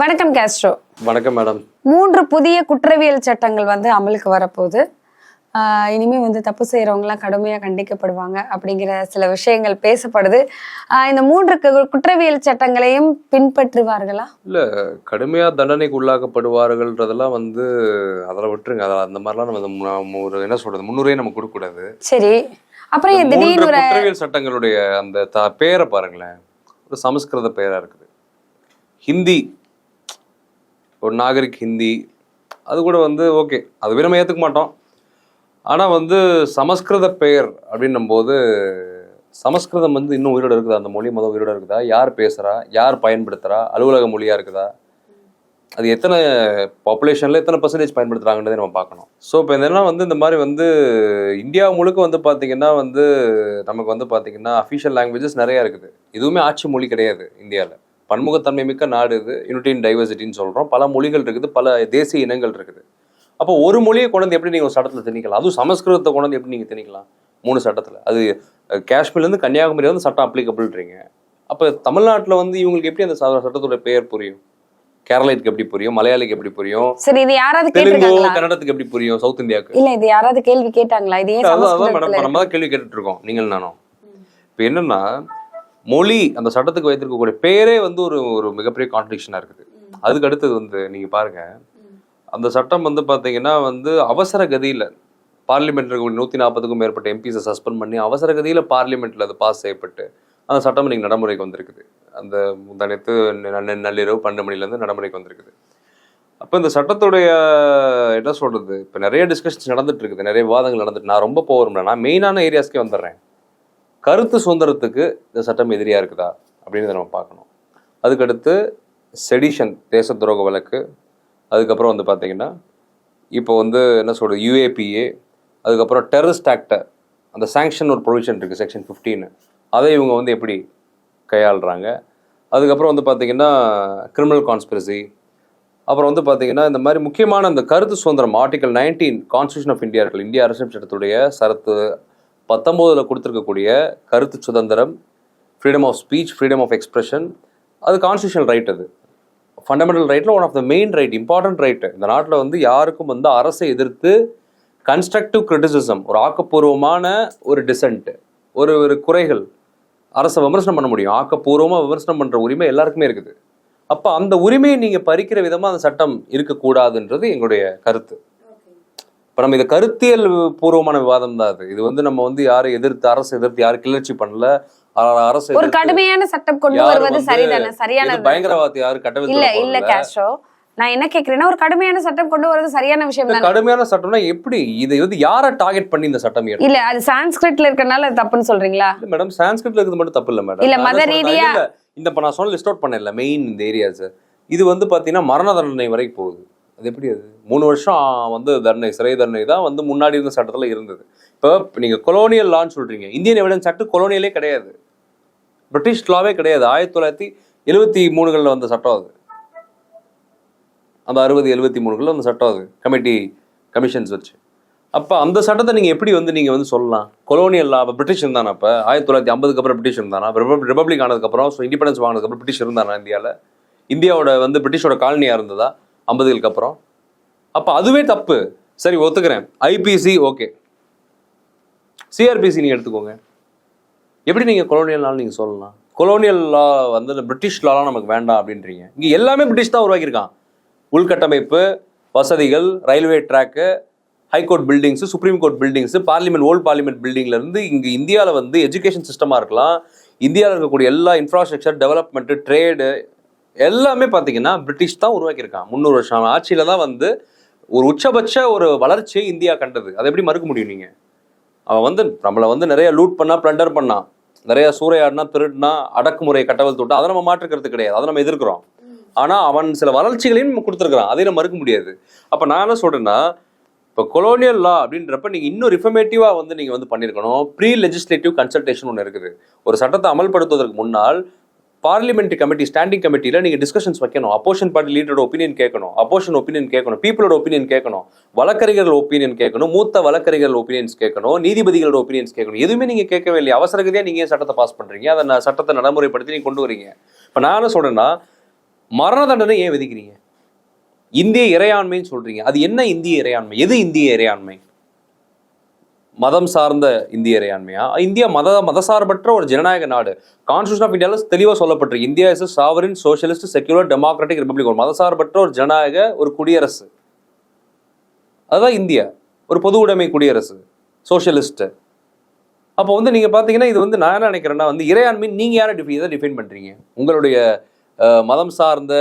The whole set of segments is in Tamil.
வணக்கம் கேஸ்ட்ரோ வணக்கம் மேடம் மூன்று புதிய குற்றவியல் சட்டங்கள் வந்து அமலுக்கு வரப்போகுது. இனிமே வந்து தப்பு செய்யறவங்கலாம் கடுமையா கண்டிக்கப்படுவாங்க அப்படிங்கிற சில விஷயங்கள் பேசப்படுது. இந்த மூன்று குற்றவியல் சட்டங்களையும் பின்பற்றுவார்களா? இல்ல கடுமையா தண்டனைக்கு உள்ளாக்கப்படுவார்கள்ன்றதெல்லாம் வந்து அதெல்லாம் விட்டுருங்க. அதெல்லாம் அந்த மாதிரிலாம் நம்ம ஒரு என்ன சொல்றது? முன்னுரையே நம்ம கொடுக்க கூடாது சரி. அப்புறம் திடீர்னு குற்றவியல் சட்டங்களுடைய அந்த பேரை பாருங்களேன். ஒரு சமஸ்கிருத பெயரா இருக்குது. ஹிந்தி ஒரு நாகரிக் ஹிந்தி அது கூட வந்து ஓகே. அதுவே நம்ம ஏற்றுக்க மாட்டோம். ஆனால் வந்து சமஸ்கிருத பெயர் அப்படின்னும் போது சமஸ்கிருதம் வந்து இன்னும் உயிரோட இருக்குதா? அந்த மொழி மொதல் உயிரோடு இருக்குதா? யார் பேசுகிறா யார் பயன்படுத்துகிறா அலுவலக மொழியாக இருக்குதா? அது எத்தனை பாப்புலேஷனில் எத்தனை பர்சன்டேஜ் பயன்படுத்துறாங்கன்றதை நம்ம பார்க்கணும். ஸோ இப்போ இதெல்லாம் வந்து இந்த மாதிரி வந்து இந்தியா முழுக்க வந்து பார்த்தீங்கன்னா வந்து நமக்கு வந்து பார்த்தீங்கன்னா அஃபிஷியல் லாங்குவேஜஸ் நிறையா இருக்குது. இதுவுமே ஆட்சி மொழி கிடையாது இந்தியாவில் பன்முகத்தன்மை மிக்க நாடு இது. யூனிட்டி இன் டைவர்சிட்டின்னு சொல்கிறோம் பல மொழிகள் இருக்குது பல தேசிய இனங்கள் இருக்குது. அப்போ ஒரு மொழியை கொண்டு எப்படி நீங்கள் ஒரு சட்டத்தில் திணிக்கலாம்? அதுவும் சமஸ்கிருதத்தை கொண்டு எப்படி நீங்கள் திணிக்கலாம்? மூணு சட்டத்தில். அது காஷ்மீர்லேருந்து கன்னியாகுமரி வந்து சட்டம் அப்ளிகபிள்ன்றீங்க அப்போ தமிழ்நாட்டில் வந்து இவங்களுக்கு எப்படி அந்த சட்டத்தோட பெயர் புரியும்? கேரளைக்கு எப்படி புரியும்? மலையாளிக்கு எப்படி புரியும்? சரி இது யாராவது தெலுங்கு கன்னடத்துக்கு எப்படி புரியும்? சவுத் இந்தியாவுக்கு இல்ல இது யாராவது கேள்வி கேட்டாங்களா? இது ஏன் அதான் மேடம் நம்ம தான் கேள்வி கேட்டுட்டு இருக்கோம். நீங்கள் நானும். இப்போ என்னன்னா மொழி அந்த சட்டத்துக்கு வைத்திருக்கக்கூடிய பேரே வந்து ஒரு ஒரு மிகப்பெரிய கான்ட்ரிக்ஷனாக இருக்குது. அதுக்கு அடுத்தது வந்து நீங்க பாருங்க. அந்த சட்டம் வந்து பாத்தீங்கன்னா வந்து அவசர கதியில பார்லிமெண்ட் இருக்கக்கூடிய நூத்தி நாற்பதுக்கும் மேற்பட்ட எம்பிஸை சஸ்பெண்ட் பண்ணி அவசர கதியில பார்லிமெண்ட்ல அது பாஸ் செய்யப்பட்டு அந்த சட்டம் இன்னைக்கு நடைமுறைக்கு வந்திருக்குது. அந்த முந்தானத்து நள்ளிரவு பன்னெண்டு மணிலேருந்து நடைமுறைக்கு வந்திருக்குது. அப்போ இந்த சட்டத்துடைய என்ன சொல்றது? இப்போ நிறைய டிஸ்கஷன்ஸ் நடந்துட்டு இருக்குது. நிறைய விவாதங்கள் நடந்துட்டு. நான் ரொம்ப போகிறோம்ல நான் மெயினான ஏரியாஸ்க்கே வந்துடுறேன். கருத்து சுதந்திரத்துக்கு இந்த சட்டம் எதிரியாக இருக்குதா அப்படின்னு நம்ம பார்க்கணும். அதுக்கடுத்து செடிஷன் தேச துரோக வழக்கு. அதுக்கப்புறம் வந்து பார்த்தீங்கன்னா இப்போ வந்து என்ன சொல்கிறது யூஏபிஏ அதுக்கப்புறம் டெரரிஸ்ட் ஆக்டை அந்த சாங்ஷன் ஒரு ப்ரொவிஷன் இருக்குது செக்ஷன் 15 அதை இவங்க வந்து எப்படி கையாளுறாங்க? அதுக்கப்புறம் வந்து பார்த்தீங்கன்னா கிரிமினல் கான்ஸ்பிரசி அப்புறம் வந்து பார்த்தீங்கன்னா இந்த மாதிரி முக்கியமான அந்த கருத்து சுதந்திரம் article nineteen constitution of India இருக்குல்ல இந்திய அரசியல் சட்டத்துடைய சரத்து பத்தொம்போதில் கொடுத்துருக்கக்கூடிய கருத்து சுதந்திரம் freedom of speech freedom of expression அது கான்ஸ்டியூஷனல் ரைட் அது. ஃபண்டமெண்டல் ரைட்டில் one of the main right important right இந்த நாட்டில் வந்து யாருக்கும் வந்து அரசை எதிர்த்து கன்ஸ்ட்ரக்டிவ் கிரிட்டிசிசம் ஒரு ஆக்கப்பூர்வமான ஒரு டிசன்ட் ஒரு ஒரு குறைகள் அரசை விமர்சனம் பண்ண முடியும். ஆக்கப்பூர்வமாக விமர்சனம் பண்ணுற உரிமை எல்லாருக்குமே இருக்குது. அப்போ அந்த உரிமையை நீங்கள் பறிக்கிற விதமாக அந்த சட்டம் இருக்கக்கூடாதுன்றது எங்களுடைய கருத்து. இப்போ நம்ம இது கருத்தியல் பூர்வமான விவாதம் தான் அது இது வந்து நம்ம வந்து யாரும் எதிர்த்து அரசு எதிர்த்து யாரும் கிளர்ச்சி பண்ணல. அரசு ஒரு கடுமையான சட்டம் கொண்டு வருவது சரிதானே? எது சரியானது பயங்கரவாதி யாரும் இல்ல கட்டவிழ்த்து இல்ல கேஸ்ட்ரோ நான் என்ன கேக்குறேன்னா ஒரு கடுமையான சட்டம் கொண்டு வரது சரியான விஷயம் தானே? கடுமையான சட்டம்னா எப்படி? இதை வந்து யாரை டார்கெட் பண்ணி இந்த சட்டம் இல்ல அது சான்ஸ்கிரிட்ல இருக்கறனால அது தப்புன்னு சொல்றீங்களா? மேடம் சான்ஸ்கிரிட்ல இருக்கிறது மட்டும் தப்பு இல்ல மேடம் இல்ல, மத ரீதியா- இல்ல, இந்த நான் சொன்ன லிஸ்ட் அவுட் பண்ணல மெயின் இந்த ஏரியாஸ் இது வந்து பாத்தீங்கன்னா மரண தண்டனை வரைக்கும் போகுது. அது எப்படி அது? மூணு வருஷம் வந்து தண்டனை சிறை தண்டனை தான் வந்து முன்னாடி இருந்த சட்டத்தில் இருந்தது. இப்போ நீங்கள் கொலோனியல் லான்னு சொல்கிறீங்க இந்தியன் எவிடன்ஸ் சட்டம் கொலோனியலே கிடையாது. பிரிட்டிஷ் லாவே கிடையாது. ஆயிரத்தி தொள்ளாயிரத்தி எழுபத்தி மூணுகளில் வந்த சட்டம் அது. அந்த அறுபது எழுபத்தி மூணுகளில் வந்த சட்டம் அது. கமிட்டி கமிஷன்ஸ் வச்சு. அப்போ அந்த சட்டத்தை நீங்கள் எப்படி வந்து நீங்கள் வந்து சொல்லலாம்? கொலோனியல் லா அப்போ பிரிட்டிஷ் இருந்தானா அப்போ? ஆயிரத்தி தொள்ளாயிரத்தி ஐம்பதுக்கு அப்புறம் பிரிட்டிஷ் இருந்தானா? ரிபப் ரிபப்ளிக் ஆனதுக்கப்புறம் ஸோ இண்டிபெண்டன்ஸ் வாங்கினதுக்கப்புறம் பிரிட்டிஷ் இருந்தானா இந்தியாவில் இந்தியாவோட வந்து பிரிட்டிஷோட காலனியாக இருந்ததா? ஐம்பதுகளுக்கு அப்புறம். அப்போ அதுவே தப்பு. சரி ஒத்துக்கிறேன். ஐபிசி ஓகே சிஆர்பிசி நீங்கள் எடுத்துக்கோங்க. எப்படி நீங்கள் கொலோனியல் லான்னு நீங்கள் சொல்லலாம்? கொலோனியல் லா வந்து இந்த பிரிட்டிஷ் லாலாம் நமக்கு வேண்டாம் அப்படின்றீங்க. இங்கே எல்லாமே பிரிட்டிஷ் தான் உருவாக்கியிருக்கான். உள்கட்டமைப்பு வசதிகள் railway track high court buildings supreme court buildings parliament old parliament பில்டிங்லேருந்து இங்கே இந்தியாவில் வந்து எஜுகேஷன் சிஸ்டமாக இருக்கலாம். இந்தியாவில் இருக்கக்கூடிய எல்லா இன்ஃப்ராஸ்ட்ரக்சர் டெவலப்மெண்ட்டு ட்ரேடு எல்லாமே பார்த்தீங்கன்னா பிரிட்டிஷ் தான் உருவாக்கியிருக்கான் முந்நூறு வருஷம் ஆட்சியில தான் வந்து ஒரு உச்சபட்ச ஒரு வளர்ச்சியை இந்தியா கண்டது. அதை எப்படி மறுக்க முடியும் நீங்கள் அவன் வந்து நம்மளை வந்து நிறைய லூட் பண்ணா பிளண்டர் பண்ணான் நிறைய சூறையாடினா திருடினா அடக்குமுறை கட்டவல் தொட்டா அதை நம்ம மாற்றுக்கிறது கிடையாது. அதை நம்ம எதிர்க்கிறோம். ஆனால் அவன் சில வளர்ச்சிகளையும் நம்ம அதையும் அதை நம்ம மறுக்க முடியாது. அப்போ நான் என்ன சொல்கிறேன்னா இப்போ கொலோனியல் லா அப்படின்றப்ப நீங்கள் இன்னும் ரிஃபர்மேட்டிவாக வந்து நீங்கள் வந்து பண்ணியிருக்கணும். ப்ரீ லெஜிஸ்லேட்டிவ் கன்சல்டேஷன் ஒன்று இருக்குது. ஒரு சட்டத்தை அமல்படுத்துவதற்கு முன்னால் பார்லிமெண்ட் கமிட்டி ஸ்டாண்டிங் கமிட்டியில் நீங்கள் டிஸ்கஷன்ஸ் வைக்கணும். அப்போஷன் பார்ட்டி லீடரோட ஒப்பீனியன் கேட்கணும். அப்போஷன் ஒப்பீனியன் கேட்கணும். பீப்புளோட ஒப்பீனியன் கேட்கணும். வழக்கறிஞர்கள் ஒப்பீனியன் கேட்கணும். மூத்த வழக்கறிஞர்கள் ஒப்பீனியன்ஸ் கேட்கணும். நீதிபதிகளோட ஒப்பீனியன்ஸ் கேட்கணும். எதுவுமே நீங்கள் கேட்கவே இல்லையா. அவசரகதியாக நீங்கள் ஏன் சட்டத்தை பாஸ் பண்ணுறீங்க அதை நான் சட்டத்தை நடைமுறைப்படுத்தி நீங்கள் கொண்டு வரீங்க. இப்போ நான் என்ன சொல்கிறேன்னா மரண தண்டனை ஏன் விதிக்கிறீங்க? இந்திய இறையாண்மைன்னு சொல்கிறீங்க அது என்ன இந்திய இறையாண்மை? எது இந்திய இறையாண்மை? மதம் சார்ந்த இந்திய இறையாண்மையா இந்தியா மத மதசார்பற்ற ஒரு ஜனநாயக நாடு. கான்ஸ்டியூஷன் ஆஃப் இந்தியாவில் தெளிவாக சொல்லப்பட்டிருக்கு India is sovereign socialist secular democratic republic ஒரு மதசார்பற்ற ஒரு ஜனநாயக ஒரு குடியரசு. அதுதான் இந்தியா. ஒரு பொது உடைமை குடியரசு. சோஷியலிஸ்ட்டு அப்போ வந்து நீங்கள் பார்த்தீங்கன்னா இது வந்து நான் என்ன நினைக்கிறேன்னா வந்து இறையாண்மை நீங்கள் யாரை டிஃபை இதை டிஃபைன் பண்ணுறீங்க உங்களுடைய மதம் சார்ந்த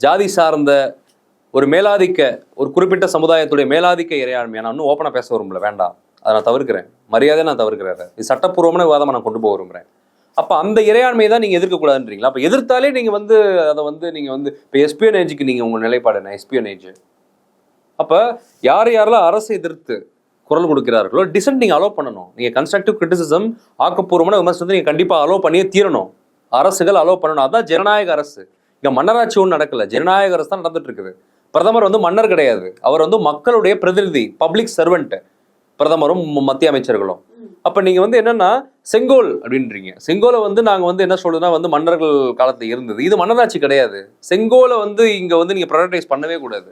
ஜாதி சார்ந்த ஒரு மேலாதிக்க ஒரு குறிப்பிட்ட சமுதாயத்துடைய மேலாதிக்க இறையாண்மையை நான் இன்னும் ஓப்பனாக பேச விரும்பல. வேண்டாம். அதை நான் தவிர்க்கிறேன். மரியாதையை நான் தவிர்க்கிறேன் இது சட்டப்பூர்வமான விவாதமாக நான் கொண்டு போக விரும்புகிறேன் அப்போ அந்த இறையாண்மையை தான் நீங்கள் எதிர்க்கக்கூடாதுன்றீங்களா? அப்போ எதிர்த்தாலே நீங்கள் வந்து அதை வந்து நீங்கள் வந்து இப்போ எஸ்பியோனேஜுக்கு நீங்கள் உங்கள் நிலைப்பாடு என்ன? எஸ்பியோனேஜ் அப்போ யார் யாரெல்லாம் அரசை எதிர்த்து குரல் கொடுக்கிறார்களோ டிசன்ட் நீங்கள் அலோவ் பண்ணணும். நீங்கள் கன்ஸ்ட்ரக்டிவ் கிரிட்டிசிசம் ஆக்கப்பூர்வமான விமர்சனத்தை நீங்கள் கண்டிப்பாக அலோவ் பண்ணியே தீரணும். அரசுகள் அலோவ் பண்ணணும். அதுதான் ஜனநாயக அரசு. இங்கே மன்னராட்சி ஒன்றும் நடக்கல. ஜனநாயக அரசு தான் நடந்துட்டு இருக்குது. பிரதமர் வந்து மன்னர் கிடையாது. அவர் வந்து மக்களுடைய பிரதிநிதி பப்ளிக் சர்வெண்ட்டு பிரதமரும் மத்திய அமைச்சர்களும். அப்ப நீங்க வந்து என்னன்னா செங்கோல் அப்படின்றீங்க. செங்கோலை வந்து நாங்க வந்து என்ன சொல்றதுன்னா வந்து மன்னர்கள் காலத்துல இருந்தது. இது மன்னராட்சி கிடையாது. செங்கோலை வந்து இங்க வந்து நீங்க ப்ரைவேடைஸ் பண்ணவே கூடாது.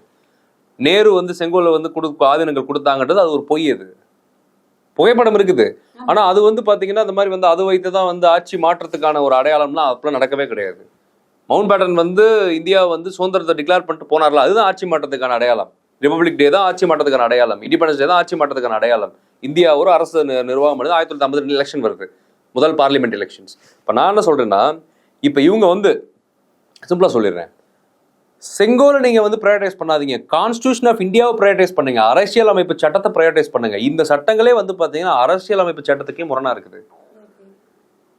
நேரு வந்து செங்கோலை வந்து கொடு ஆதீனங்கள் கொடுத்தாங்கன்றது அது ஒரு பொய் அது. புகைப்படம் இருக்குது. ஆனா அது வந்து பாத்தீங்கன்னா அந்த மாதிரி வந்து அது வைத்து தான் வந்து ஆட்சி மாற்றத்துக்கான ஒரு அடையாளம்லாம் அப்பெல்லாம் நடக்கவே கிடையாது. மவுண்ட் பேட்டன் வந்து இந்தியா வந்து சுதந்திரத்தை டிக்ளேர் பண்ணிட்டு போனார்ல அதுதான் ஆட்சி மாற்றத்துக்கான அடையாளம். ரிபப்ளிக் டே தான் ஆட்சி மாற்றத்துக்கான அடையாளம். இண்டிபெண்டன்ஸ் டே தான் ஆட்சி மாற்றத்துக்கான அடையாளம். இந்தியா ஒரு அரசு நிர்வாகம் பண்ணுது ஆயிரத்தி தொள்ளாயிரத்தி ஐம்பது எலெக்ஷன் வருது. முதல் பார்லிமெண்ட் எலெக்ஷன்ஸ் இப்போ நான் என்ன சொல்கிறேன்னா இப்போ இவங்க வந்து சிம்பிளாக சொல்லிடுறேன். செங்கோலை நீங்கள் வந்து ப்ரையாரிட்டைஸ் பண்ணாதீங்க. கான்ஸ்டியூஷன் ஆஃப் இந்தியாவை ப்ரையாரிட்டைஸ் பண்ணுங்க. அரசியல் அமைப்பு சட்டத்தை ப்ரையாரிட்டைஸ் பண்ணுங்க. இந்த சட்டங்களே வந்து பார்த்தீங்கன்னா அரசியல் அமைப்பு சட்டத்துக்கே முரணாக இருக்குது.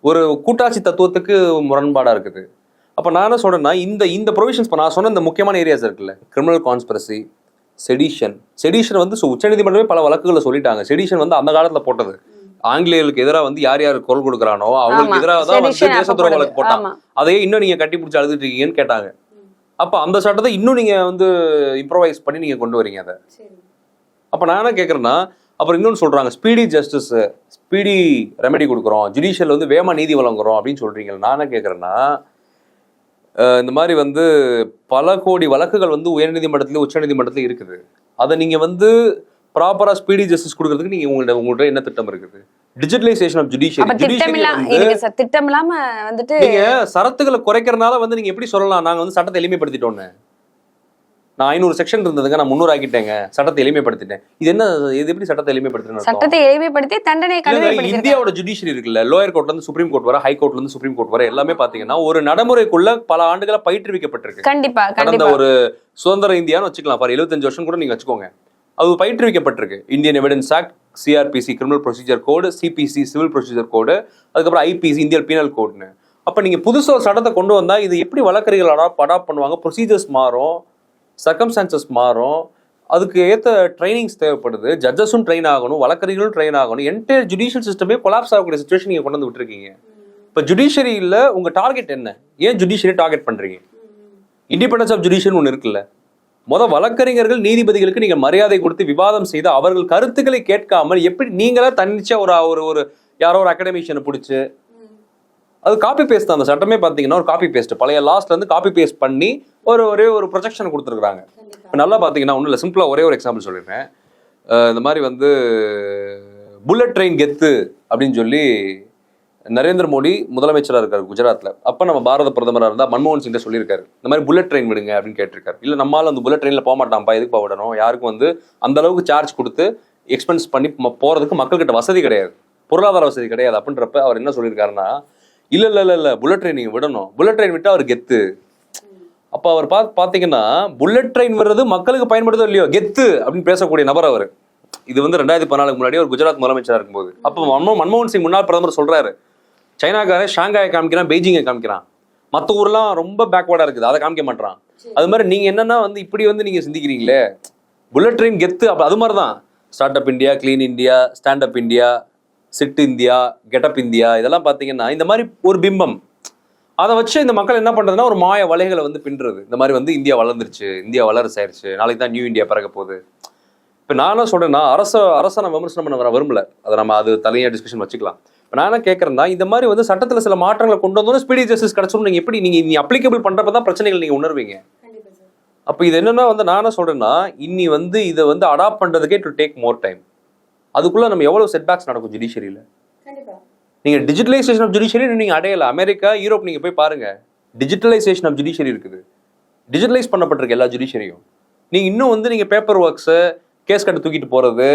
ஒரு கூட்டாட்சி தத்துவத்துக்கு முரண்பாடாக இருக்குது. அப்போ நான் என்ன சொல்றேன்னா இந்த இந்த ப்ரொவிஷன்ஸ் இப்போ நான் சொன்ன இந்த முக்கியமான ஏரியாஸ் இருக்குல்ல. கிரிமினல் கான்ஸ்பிரசி செடிஷன் செடிஷன் வந்து உச்சநீதிமன்றமே பல வழக்குகளை சொல்லிட்டாங்க. செடிஷன் வந்து அந்த காலத்துல போட்டது. ஆங்கிலேயர்களுக்கு எதிராக வந்து யார் யார் குரல் கொடுக்குறானோ அவங்களுக்கு. எதிராக தான் வந்து தேச துரோக. வழக்கு போட்டாங்க. அதையே இன்னும் நீங்க கட்டி பிடிச்சி அழுதுட்டு இருக்கீங்கன்னு கேட்டாங்க. அப்ப அந்த சட்டத்தை இன்னும் நீங்க வந்து இம்ப்ரோவைஸ் பண்ணி நீங்க கொண்டு வரீங்க அதை. அப்ப நான் என்ன கேட்கறேன்னா அப்புறம் இன்னொன்னு சொல்றாங்க ஸ்பீடி ஜஸ்டிஸ் ஸ்பீடி ரெமெடி கொடுக்குறோம். ஜுடிஷியல் வந்து வேமா நீதி வழங்குறோம் அப்படின்னு சொல்றீங்க நான் என்ன கேட்கறேன்னா இந்த மாதிரி வந்து பல கோடி வழக்குகள் வந்து உயர்நீதிமன்றத்திலயும் உச்சநீதிமன்றத்திலயும் இருக்குது. அதை நீங்க வந்து ப்ராப்பரா ஸ்பீடி ஜஸ்டிஸ் கொடுக்கறதுக்கு நீங்க உங்கள்ட்ட உங்கள்ட்ட என்ன திட்டம் இருக்குது? டிஜிட்டலைசேஷன் ஆஃப் ஜுடிஷியரி திட்டம் இல்லாம வந்துட்டு நீங்க சரத்துகளை குறைக்கிறனால வந்து நீங்க எப்படி சொல்லலாம்? நாங்க வந்து சட்டத்தை எளிமைப்படுத்திட்டோம்னு. நான் ஐநூறு செக்ஷன் இருந்ததுங்க நான் முந்நூறு ஆக்கிட்டேங்க. சட்டத்தை எளிமைப்படுத்திட்டேன். இது என்ன இது எப்படி சட்டத்தை எளிமைப்படுத்துறேன்னு சட்டத்தை எளிமைப்படுத்தி கடுமைப்படுத்தி இந்தியாவோட ஜுடிஷியரி இருக்குல்ல லோயர் கோர்ட்ல இருந்து சுப்ரீம் கோர்ட் வர ஹை கோர்ட்ல இருந்து சுப்ரீம் கோர்ட் வர எல்லாமே பாத்தீங்கன்னா ஒரு நடைமுறைக்குள்ள பல ஆண்டுகளா பயிற்றுவிக்கப்பட்டிருக்கு. கண்டிப்பா கடந்த ஒரு சுதந்திர இந்தியான்னு வச்சுக்கலாம் பாரு 75 வருஷம் கூட நீங்க வச்சுக்கோங்க. அது பயிற்றுவிக்கப்பட்டிருக்கு. Indian evidence act CrPC criminal procedure code CPC civil procedure code அதுக்கப்புறம் ஐபிசி இந்தியன் பீனல் கோட்னு அப்ப நீங்க புதுசா ஒரு சட்டத்தை கொண்டு வந்தா இது எப்படி வழக்கறிஞர்கள் அடாப்ட் அடாப்ட் பண்ணுவாங்க? ப்ரொசீஜர்ஸ் மாறும். சர்க்கம்ஸ்டான்சஸ் மாறும். அதுக்கு ஏற்ற ட்ரைனிங்ஸ் தேவைப்படுது. ஜட்ஜஸும் ட்ரெயின் ஆகணும் வழக்கறிஞர்களும் ட்ரெயின் ஆகணும். என்டையர் ஜுடிஷியல் சிஸ்டமே கொலாப்ஸ் ஆகக்கூடிய சுச்சுவேஷன் நீங்கள் கொண்டு வந்து விட்டுருக்கீங்க. இப்போ ஜுடிஷியரியில் உங்கள் டார்கெட் என்ன? ஏன் ஜுடிஷியரி டார்கெட் பண்ணுறீங்க இண்டிபெண்டன்ஸ் ஆஃப் ஜுடிஷியல் ஒன்று இருக்குல்ல. மொதல் வழக்கறிஞர்கள் நீதிபதிகளுக்கு நீங்கள் மரியாதை கொடுத்து விவாதம் செய்து அவர்கள் கருத்துக்களை கேட்காமல் எப்படி நீங்களாக தன்னிச்சா ஒரு ஒரு ஒரு யாரோ ஒரு அகாடமிஷியனை பிடிச்சி அது காப்பி பேஸ்ட் தான். அந்த சட்டமே பார்த்தீங்கன்னா ஒரு காப்பி பேஸ்ட் பழைய லாஸ்ட்ல இருந்து காப்பி பேஸ்ட் பண்ணி ஒரு ஒரே ஒரு ப்ரொஜெக்ஷன் கொடுத்துருக்காங்க இப்போ நல்லா பார்த்தீங்கன்னா ஒன்றும் இல்லை சிம்பிளாக ஒரே ஒரு எக்ஸாம்பிள் சொல்லிடுறேன். இந்த மாதிரி வந்து புல்லட் ட்ரெயின் கெத்து அப்படின்னு சொல்லி நரேந்திர மோடி முதலமைச்சராக இருக்காரு குஜராத்ல. அப்போ நம்ம பாரத பிரதமராக இருந்தால் மன்மோகன் சிங் சொல்லியிருக்காரு. இந்த மாதிரி புல்லட் ட்ரெயின் விடுங்க அப்படின்னு கேட்டிருக்காரு. இல்லை நம்மளால அந்த புல்லட் ட்ரெயினில் போக மாட்டான்ப்பா எதுக்கு விடணும்? யாருக்கும் வந்து அந்த அளவுக்கு சார்ஜ் கொடுத்து எக்ஸ்பென்ஸ் பண்ணி போறதுக்கு மக்கள்கிட்ட வசதி கிடையாது. பொருளாதார வசதி கிடையாது. அப்படின்றப்ப அவர் என்ன சொல்லியிருக்காருன்னா இல்ல இல்ல இல்ல இல்ல புல்லட் ட்ரெயின் விடணும். புல்லட் ட்ரெயின் விட்டா அவர் கெத்து. அப்ப அவர் பா பாத்தீங்கன்னா புல்லட் ட்ரெயின் வர்றது மக்களுக்கு பயன்படுதோ இல்லையோ? கெத்து அப்படின்னு பேசக்கூடிய நபர் அவர். இது வந்து ரெண்டாயிரத்தி பதினாலுக்கு முன்னாடி ஒரு குஜராத் முதலமைச்சரா இருக்கும்போது. அப்போ மன்மோ மன்மோகன் சிங் முன்னாள் பிரதமர் சொல்றாரு. சைனாக்காரன் ஷாங்காயை காமிக்கிறான் பெய்ஜிங்கை காமிக்கிறான். மற்ற ஊர்லாம் ரொம்ப பேக்வேர்டா இருக்குது. அதை காமிக்க மாட்டான் அது மாதிரி நீங்க என்னன்னா வந்து இப்படி வந்து நீங்க சிந்திக்கிறீங்களே? புல்லட் ட்ரெயின் கெத்து அப்ப அது மாதிரி தான் start up India clean India stand up India sit India get up India இதெல்லாம் பார்த்தீங்கன்னா இந்த மாதிரி ஒரு பிம்பம். அதை வச்சு இந்த மக்கள் என்ன பண்றதுன்னா ஒரு மாய வலைகளை வந்து பின்னுறது. இந்த மாதிரி வந்து இந்தியா வளர்ந்துருச்சு இந்தியா வளரசு ஆயிருச்சு நாளைக்கு தான் நியூ இந்தியா பிறக்க போகுது. இப்போ நான் என்ன சொல்றேன்னா அரச அரச நான் விமர்சனம் பண்ண வர விரும்பல. அதை நம்ம அது தலையாக டிஸ்கஷன் வச்சுக்கலாம். இப்ப நான் என்ன கேட்கறேன்னா இந்த மாதிரி வந்து சட்டத்துல சில மாற்றங்களை கொண்டு வந்தோம் ஸ்பீடி ஜஸ்டிஸ் கிடைச்சிடும் நீங்க எப்படி நீங்க நீ அப்ளிகபிள் பண்றப்ப தான் பிரச்சனைகள் நீங்க உணர்வீங்க? அப்ப இது என்னன்னா வந்து நான் என்ன சொல்றேன்னா இன்னி வந்து இதை வந்து அடாப்ட் பண்றதுக்கே டு டேக் மோர் டைம் அதுக்குள்ள நம்ம எவ்வளவு செட்பேக்ஸ் நடக்கும் ஜுடிஷியரியில நீங்க டிஜிட்டலைசேஷன் ஆஃப் ஜுடிஷியரி நீங்க அடையல. அமெரிக்கா யூரோப் நீங்க போய் பாருங்க. டிஜிட்டலைசேஷன் ஆஃப் ஜுடிஷியரி இருக்குது. டிஜிட்டலைஸ் பண்ணப்பட்டிருக்கு எல்லா ஜுடிஷியரியும் நீங்க இன்னும் வந்து நீங்க பேப்பர் ஒர்க்ஸ் கேஸ் கட்டு தூக்கிட்டு போறது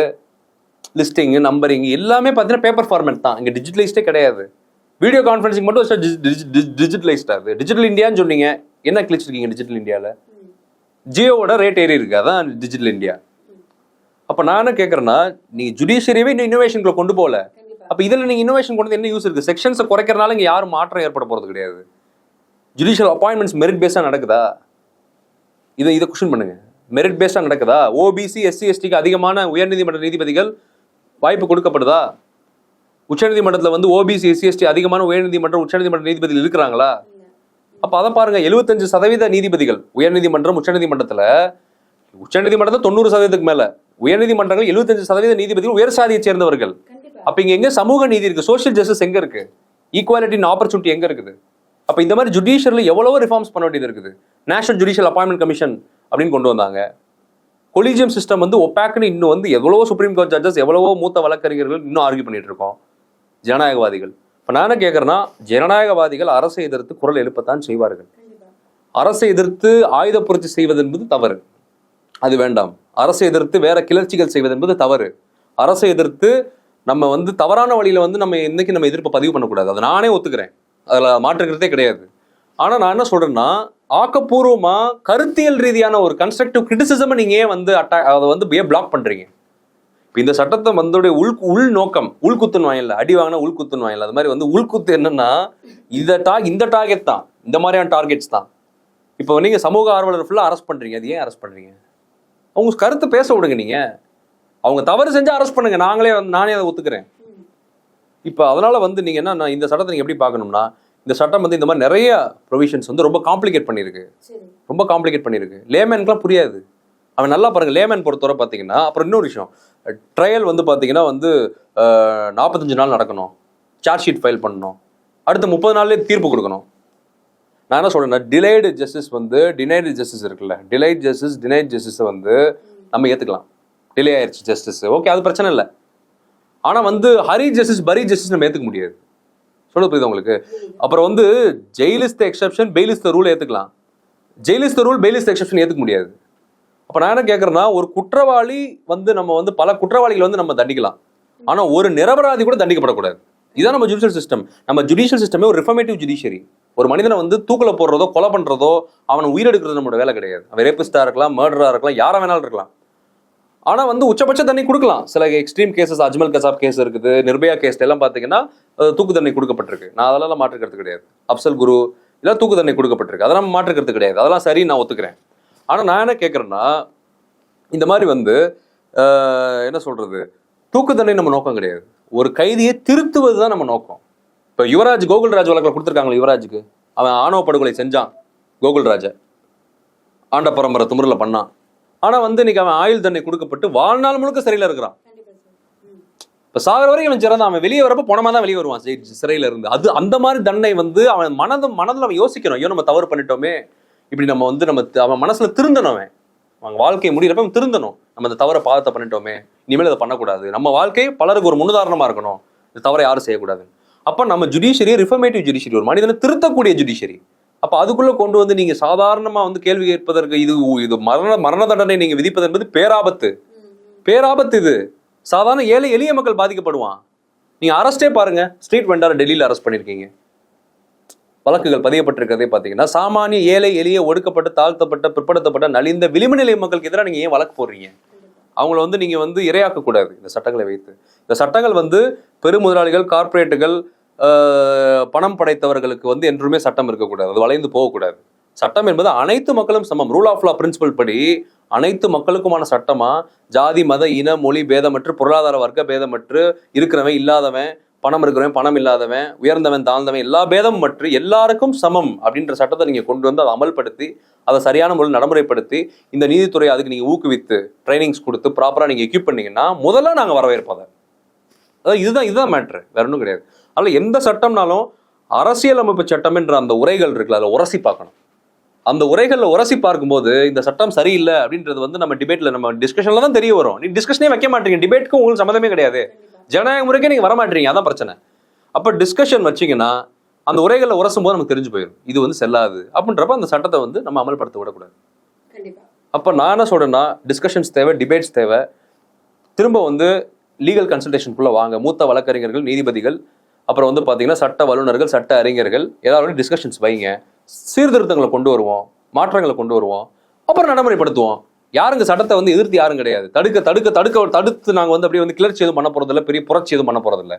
லிஸ்டிங் நம்பரிங் எல்லாமே பார்த்தீங்கன்னா பேப்பர் ஃபார்மேட் தான். இங்க டிஜிட்டலைஸ்டே கிடையாது. வீடியோ கான்ஃபரன்சிங் மட்டும் டிஜிட்டலைஸ்டா அது டிஜிட்டல் இந்தியான்னு சொன்னீங்க. என்ன கிழிச்சிருக்கீங்க டிஜிட்டல் இந்தியாவில் ஜியோவோட ரேட் ஏறி இருக்கு. அதான் டிஜிட்டல் இந்தியா அப்ப நான் என்ன கேட்கறேன்னா நீங்க ஜுடிஷியரியவே இன்னும் இன்னோவேஷன்குள்ள கொண்டு போகல. அப்ப இதுல நீங்க இன்னோவேஷன் கொண்டு என்ன யூஸ் இருக்கு? செக்ஷன்ஸை குறைக்கிறனால இங்க யாரும் மாற்றம் ஏற்பட போறது கிடையாது. ஜுடிஷியல் அப்பாயின்மெண்ட்ஸ் மெரிட் பேஸா நடக்குதா? இதை இதை கொஸ்டின் பண்ணுங்க. மெரிட் பேஸா நடக்குதா? ஓபிசி எஸ்சி எஸ்டிக்கு அதிகமான உயர்நீதிமன்ற நீதிபதிகள் வாய்ப்பு கொடுக்கப்படுதா? உச்சநீதிமன்றத்துல வந்து ஓபிசி எஸ்சி எஸ்டி அதிகமான உயர்நீதிமன்ற உச்சநீதிமன்ற நீதிபதிகள் இருக்கிறாங்களா? அப்ப அதை பாருங்க எழுபத்தஞ்சு சதவீத நீதிபதிகள் உயர்நீதிமன்றம் உச்சநீதிமன்றத்துல உச்சநீதிமன்றத்துல தொண்ணூறு சதவீதத்துக்கு மேல. உயர்நீதிமன்றங்கள் எழுபத்தஞ்சு சதவீத நீதிபதிகள் உயர் சாதியை சேர்ந்தவர்கள். அப்ப இங்க எங்க சமூக நீதி இருக்கு? சோஷியல் ஜஸ்டிஸ் எங்க இருக்கு? ஈக்குவாலிட்டி ஆப்பர்ச்சுனிட்டி எங்க இருக்குது? அப்ப இந்த மாதிரி ஜுடிஷியர்ல எவ்வளவோ ரிஃபார்ம்ஸ் பண்ண வேண்டியது இருக்குது. நேஷனல் ஜுடிஷியல் அப்பாயின்மெண்ட் கமிஷன் அப்படின்னு கொண்டு வந்தாங்க. கொலிஜியம் சிஸ்டம் வந்து ஒப்பாக்குன்னு இன்னும் வந்து எவ்வளவோ சுப்ரீம் கோர்ட் ஜட்ஜஸ் எவ்வளவோ மூத்த வழக்கறிஞர்கள் இன்னும் ஆர்கியூ பண்ணிட்டு இருக்கோம். ஜனநாயகவாதிகள். இப்ப நான் என்ன கேட்கறேன்னா ஜனநாயகவாதிகள் அரசை எதிர்த்து குரல் எழுப்பத்தான் செய்வார்கள். அரசை எதிர்த்து ஆயுத புரட்சி செய்வது என்பது தவறு. அது வேண்டாம். அரசை எதிர்த்து வேற கிளர்ச்சிகள் செய்வது என்பது தவறு. அரசை எதிர்த்து நம்ம வந்து தவறான வழியில வந்து நம்ம இன்னைக்கு நம்ம எதிர்ப்பை பதிவு பண்ணக்கூடாது. அதை நானே ஒத்துக்கிறேன். அதில் மாற்றுக்கிறதே கிடையாது. ஆனால் நான் என்ன சொல்றேன்னா ஆக்கப்பூர்வமாக கருத்தியல் ரீதியான ஒரு கன்ஸ்ட்ரக்டிவ் கிரிட்டிசிசமை நீங்கள் ஏன் வந்து அட்டா அதை வந்து ஏன் பிளாக் பண்றீங்க? இப்போ இந்த சட்டத்தை வந்தோடைய உள் உள் நோக்கம் உள்குத்துன்னு வாங்கல அடி வாங்கினா உள்குத்துன்னு வாங்கல. அது மாதிரி வந்து உள்குத்து என்னன்னா இந்த டா இந்த டார்கெட் தான். இந்த மாதிரியான டார்கெட்ஸ் தான். இப்போ நீங்கள் சமூக ஆர்வலர் ஃபுல்லாக அரெஸ்ட் பண்ணுறீங்க அது ஏன் அரெஸ்ட் பண்ணுறீங்க அவங்க கருத்து பேச விடுங்க நீங்க. அவங்க தவறு செஞ்சா அரெஸ்ட் பண்ணுங்க. நாங்களே வந்து- நானே அதை ஒத்துக்கிறேன். இப்போ அதனால வந்து நீங்க என்ன நான் இந்த சட்டத்தை நீங்க எப்படி பார்க்கணும்னா இந்த சட்டம் வந்து இந்த மாதிரி நிறைய ப்ரொவிஷன்ஸ் வந்து ரொம்ப காம்ப்ளிகேட் பண்ணியிருக்கு. ரொம்ப காம்ப்ளிகேட் பண்ணியிருக்கு. லேமேனுக்குலாம் புரியாது. அவன் நல்லா பாருங்க லேமேன் பொறுத்தவரை பார்த்தீங்கன்னா அப்புறம் இன்னொரு விஷயம். ட்ரையல் வந்து பார்த்தீங்கன்னா வந்து நாற்பத்தஞ்சு நாள் நடக்கணும். சார்ஜ் ஷீட் ஃபைல் பண்ணணும். அடுத்த முப்பது நாள்லேயே தீர்ப்பு கொடுக்கணும். நான் என்ன சொல்றேன்னா டிலேடு ஜஸ்டிஸ் வந்து டினைடு ஜஸ்டிஸ் இருக்குல்ல. டிலைட் ஜஸ்டிஸ் டினைட் ஜஸ்டிஸை வந்து நம்ம ஏற்றுக்கலாம் டிலே ஆயிடுச்சு ஜஸ்டிஸ் ஓகே அது பிரச்சனை இல்லை. ஆனால் வந்து ஹரி ஜஸ்டிஸ் பரி ஜஸ்டிஸ் நம்ம ஏற்றுக்க முடியாது. சொல்ல புரியுது உங்களுக்கு? அப்புறம் வந்து jail is the exception bail is the rule ஏற்றுக்கலாம் jail is the rule bail is the exception ஏற்றுக்க முடியாது. அப்போ நான் என்ன கேட்குறேன்னா ஒரு குற்றவாளி வந்து நம்ம வந்து பல குற்றவாளிகளை வந்து நம்ம தண்டிக்கலாம். ஆனால் ஒரு நிரபராதி கூட தண்டிக்கப்படக்கூடாது. இதான் நம்ம ஜுடிஷியல் சிஸ்டம் நம்ம ஜுடிஷியல் சிஸ்டமே ஒரு ரிஃபர்மேட்டிவ் ஜுடிஷியரி ஒரு மனிதனை வந்து தூக்கில் போடுறதோ கொலை பண்ணுறதோ அவனை உயிரெடுக்கிறது நம்மளோட வேலை கிடையாது. அவன் ரேபிஸ்டாக இருக்கலாம் மர்டராக இருக்கலாம் யாரா வேணாலும் இருக்கலாம். ஆனால் வந்து உச்சபட்ச தண்ணி கொடுக்கலாம். சில extreme cases Ajmal Kasab case இருக்குது நிர்பயா கேஸ் எல்லாம் பார்த்தீங்கன்னா தூக்கு தண்ணி கொடுக்கப்பட்டிருக்கு. நான் அதெல்லாம் மாற்றுக்கிறது கிடையாது. அப்சல் குரு இதெல்லாம் தூக்கு தண்ணி கொடுக்கப்பட்டிருக்கு. அதெல்லாம் மாற்றுக்கிறது கிடையாது. அதெல்லாம் சரி நான் ஒத்துக்கிறேன். ஆனால் நான் என்ன கேட்குறேன்னா இந்த மாதிரி வந்து என்ன சொல்கிறது தூக்கு தண்டனை நம்ம நோக்கம் கிடையாது. ஒரு கைதியை திருத்துவது தான் நம்ம நோக்கம். இப்போ யுவராஜ் கோகுல்ராஜ் வழக்கில் கொடுத்துருக்காங்களே யுவராஜுக்கு. அவன் ஆணவ படுகொலை செஞ்சான் கோகுல்ராஜ. ஆண்ட பரம்பரை துமுறில் பண்ணான். ஆனா வந்து இன்னைக்கு அவன் ஆயுள் தண்டனை கொடுக்கப்பட்டு வாழ்நாள் முழுக்க சிறையில் இருக்கிறான். இப்ப சாகர வரைக்கும் அவன் சிறந்தான் அவன் வெளியே வரப்போ போனமாக தான் வெளியே வருவான். சரி சிறையில இருந்து. அது அந்த மாதிரி தண்டனை வந்து அவன் மனதும் மனதில் அவன் யோசிக்கணும். ஐயோ நம்ம தவறு பண்ணிட்டோமே. இப்படி நம்ம வந்து நம்ம அவன் மனசுல திருந்தணும் அவன். அவன் வாழ்க்கை முடியிறப்ப அவன் திருந்தணும். நம்ம அந்த தவறை பாதத்தை பண்ணிட்டோமே. இனிமேல் அதை பண்ணக்கூடாது. நம்ம வாழ்க்கை பலருக்கு ஒரு முன்னுதாரணமாக இருக்கணும். இந்த தவறை யாரும் செய்யக்கூடாது அப்போ நம்ம ஜுடிஷியரி ரிஃபர்மேட்டிவ் ஜுடிஷியரி ஒரு மனிதனை திருத்தக்கூடிய ஜுடிஷியரி அப்போ அதுக்குள்ளே கொண்டு வந்து நீங்கள் சாதாரணமாக வந்து கேள்வி கேட்பதற்கு இது இது மரண மரண தண்டனை நீங்கள் விதிப்பது என்பது பேராபத்து. பேராபத்து இது. சாதாரண ஏழை எளிய மக்கள் பாதிக்கப்படுவான். நீங்கள் அரெஸ்டே பாருங்க. ஸ்ட்ரீட் வெண்டாரை டெல்லியில் அரெஸ்ட் பண்ணியிருக்கீங்க வழக்குகள் பதியப்பட்டிருக்கிறதே பார்த்தீங்கன்னா சாமானிய ஏழை எளிய ஒடுக்கப்பட்ட தாழ்த்தப்பட்ட பிற்படுத்தப்பட்ட நலிந்த விளிம்பு நிலை மக்களுக்கு எதிராக நீங்கள் ஏன் வழக்கு போடுறீங்க? அவங்கள வந்து நீங்கள் வந்து இரையாக்கக்கூடாது இந்த சட்டங்களை வைத்து. இந்த சட்டங்கள் வந்து பெருமுதலாளிகள் கார்ப்பரேட்டுகள் பணம் படைத்தவர்களுக்கு வந்து என்றுமே சட்டம் இருக்கக்கூடாது. அது வளைந்து போகக்கூடாது. சட்டம் என்பது அனைத்து மக்களும் சமம். ரூல் ஆஃப் லா பிரின்சிபல் படி அனைத்து மக்களுக்குமான சட்டமா? ஜாதி மத இன மொழி பேதமற்று பொருளாதார வர்க்க பேதமற்று இருக்கிறவன் இல்லாதவன் பணம் இருக்கிறவன் பணம் இல்லாதவன் உயர்ந்தவன் தாழ்ந்தவன் எல்லா பேதம் மற்றும் எல்லாருக்கும் சமம் அப்படின்ற சட்டத்தை நீங்க கொண்டு வந்து அதை அமல்படுத்தி அதை சரியான முறையில் நடைமுறைப்படுத்தி இந்த நீதித்துறை அதுக்கு நீங்க ஊக்குவித்து ட்ரைனிங்ஸ் கொடுத்து ப்ராப்பரா நீங்க எக்யூப் பண்ணீங்கன்னா முதல்ல நாங்க வரவேற்போம் அதை. அதாவது இதுதான் இதுதான் மேட்ரு வேற ஒன்றும் கிடையாது. அதனால எந்த சட்டம்னாலும் அரசியலமைப்பு சட்டம் என்ற அந்த உரைகள் இருக்குல்ல அதில் உரசி பார்க்கணும். அந்த உரைகள்ல உரசி பார்க்கும்போது இந்த சட்டம் சரியில்லை அப்படின்றது வந்து நம்ம டிபேட்ல நம்ம டிஸ்கஷன்ல தான் தெரிய வரும். நீ டிஸ்கஷனே வைக்க மாட்டீங்க. டிபேட்டுக்கும் உங்களுக்கு சம்மந்தமே கிடையாது. ஜனநாயக முறைக்கே நீங்க வர மாட்டீங்க அதான் பிரச்சனை. அப்ப டிஸ்கஷன் வச்சீங்கன்னா அந்த உரைகளை உரசும் போது நமக்கு தெரிஞ்சு போயிடும் இது வந்து செல்லாது. அப்படின்றப்ப அந்த சட்டத்தை வந்து நம்ம அமல்படுத்த விடக்கூடாது. அப்ப நான் என்ன சொல்றேன்னா டிஸ்கஷன்ஸ் தேவை டிபேட்ஸ் தேவை. திரும்ப வந்து லீகல் கன்சல்டேஷனுக்குள்ள வாங்க. மூத்த வழக்கறிஞர்கள் நீதிபதிகள் அப்புறம் வந்து பாத்தீங்கன்னா சட்ட வல்லுநர்கள் சட்ட அறிஞர்கள் எல்லாரோட டிஸ்கஷன்ஸ் வைங்க. சீர்திருத்தங்களை கொண்டு வருவோம் மாற்றங்களை கொண்டு வருவோம் அப்புறம் நடைமுறைப்படுத்துவோம். யாருங்க சட்டத்தை வந்து எதிர்த்து யாரும் கிடையாது. தடுக்க தடுக்க தடுக்க தடுத்து நாங்க வந்து அப்படியே வந்து கிளர்ச்சி எதுவும் பண்ண போறதில்ல பெரிய புரட்சி எதுவும் பண்ண போறதில்ல.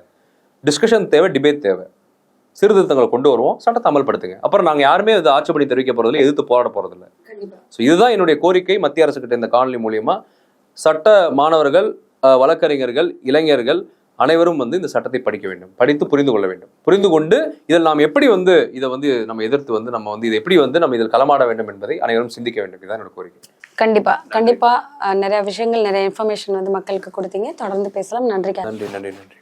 டிஸ்கஷன் தேவை டிபேட் தேவை. சீர்திருத்தங்களை கொண்டு வருவோம் சட்டத்தை அமல்படுத்துங்க. அப்புறம் நாங்க யாருமே இது ஆட்சேபணி தெரிவிக்க போறதில்ல எதிர்த்து போராட போறதில்ல. ஸோ இதுதான் என்னுடைய கோரிக்கை மத்திய அரசு கிட்ட இந்த காணொலி மூலியமா. சட்ட மாணவர்கள் வழக்கறிஞர்கள் இளைஞர்கள் அனைவரும் வந்து இந்த சட்டத்தை படிக்க வேண்டும் படித்து புரிந்து கொள்ள வேண்டும். புரிந்து கொண்டு இதில் நாம் எப்படி வந்து இதை வந்து நம்ம எதிர்த்து வந்து நம்ம வந்து இதை எப்படி வந்து நம்ம இதில் களமாட வேண்டும் என்பதை அனைவரும் சிந்திக்க வேண்டும். இதுதான் என்னோட கோரிக்கை. கண்டிப்பா கண்டிப்பா நிறைய விஷயங்கள் நிறைய இன்ஃபர்மேஷன் வந்து மக்களுக்கு கொடுத்தீங்க. தொடர்ந்து பேசலாம். நன்றி நன்றி நன்றி நன்றி.